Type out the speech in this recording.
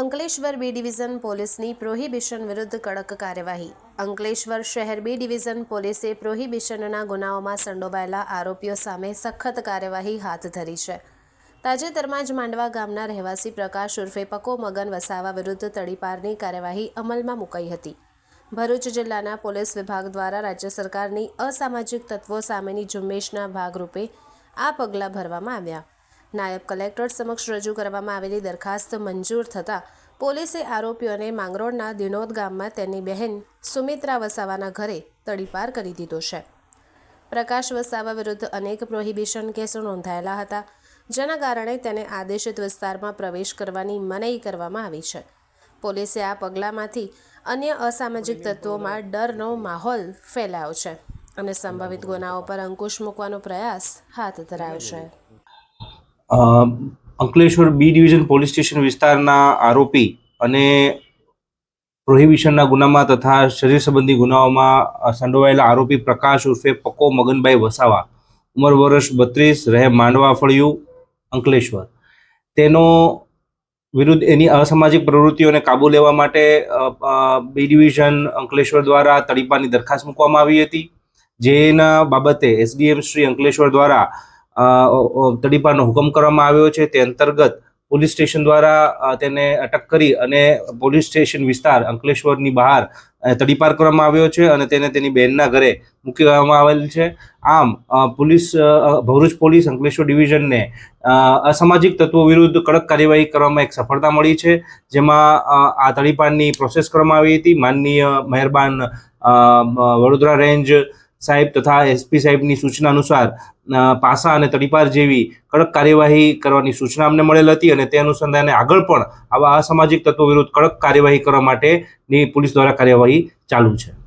Ankleshwar B division પોલીસની prohibition વિરુદ્ધ કડક કાર્યવાહી. અંકલેશ્વર શહેર બી ડિવિઝન પોલીસે પ્રોહિબિશનના ગુનાઓમાં સંડોવાયેલા આરોપીઓ સામે સખત કાર્યવાહી હાથ ધરી છે. તાજેતરમાં જ માંડવા ગામના રહેવાસી પ્રકાશ ઉર્ફે પકો મગન વસાવા વિરુદ્ધ તડીપારની કાર્યવાહી અમલમાં મુકાઈ હતી. ભરૂચ જિલ્લાના પોલીસ વિભાગ દ્વારા રાજ્ય સરકારની અસામાજિક તત્વો સામેની ઝુંબેશના ભાગરૂપે આ પગલાં ભરવામાં આવ્યા. નાયબ કલેક્ટર સમક્ષ રજૂ કરવામાં આવેલી દરખાસ્ત મંજૂર થતાં પોલીસે આરોપીઓને માંગરોળના દિનોદ ગામમાં તેની બહેન સુમિત્રા વસાવાના ઘરે તડીપાર કરી દીધો છે. પ્રકાશ વસાવા વિરુદ્ધ અનેક પ્રોહિબિશન કેસો નોંધાયેલા હતા, જેના કારણે તેને આદેશિત વિસ્તારમાં પ્રવેશ કરવાની મનાઈ કરવામાં આવી છે. પોલીસે આ પગલાંમાંથી અન્ય અસામાજિક તત્વોમાં ડરનો માહોલ ફેલાયો છે અને સંભવિત ગુનાઓ પર અંકુશ મૂકવાનો પ્રયાસ હાથ ધરાયો છે. Ankleshwar B division police station વિસ્તારના આરોપી અને પ્રોહિબિશનના ગુનામાં તથા શરીર સંબંધી ગુનાઓમાં સંડોવાયેલા આરોપી પ્રકાશ ઉર્ફે પકો મગનભાઈ વસાવા. ઉંમર વર્ષ બત્રીસ, રહે માંડવા ફળિયું, અંકલેશ્વર. તેનો વિરુદ્ધ એની અસામાજિક પ્રવૃત્તિઓને કાબૂ લેવા માટે બી ડિવિઝન અંકલેશ્વર દ્વારા તડીપાની દરખાસ્ત મૂકવામાં આવી હતી. જેના બાબતે એસડીએમ શ્રી અંકલેશ્વર દ્વારા તડીપાનો હુકમ કરવામાં આવ્યો છે. તે અંતર્ગત પોલીસ સ્ટેશન દ્વારા તેને અટક કરી અને પોલીસ સ્ટેશન વિસ્તાર અંકલેશ્વરની બહાર તડીપાર કરવામાં આવ્યો છે અને તેને તેની બહેનના ઘરે મૂકી દેવામાં આવેલ છે. આમ પોલીસ ભરૂચ પોલીસ અંકલેશ્વર ડિવિઝનને અસામાજિક તત્વો વિરુદ્ધ કડક કાર્યવાહી કરવામાં એક સફળતા મળી છે, જેમાં આ તડીપારની પ્રોસેસ કરવામાં આવી હતી. માનનીય મહેરબાન વડોદરા રેન્જ સાહેબ તથા એસપી સાહેબની સૂચના અનુસાર પાસા અને તડીપાર જેવી કડક કાર્યવાહી કરવાની સૂચના અમને મળેલ હતી અને તે અનુસંધાને આગળ પણ આવા અસામાજિક તત્વો વિરુદ્ધ કડક કાર્યવાહી કરવા માટેની પોલીસ દ્વારા કાર્યવાહી ચાલુ છે.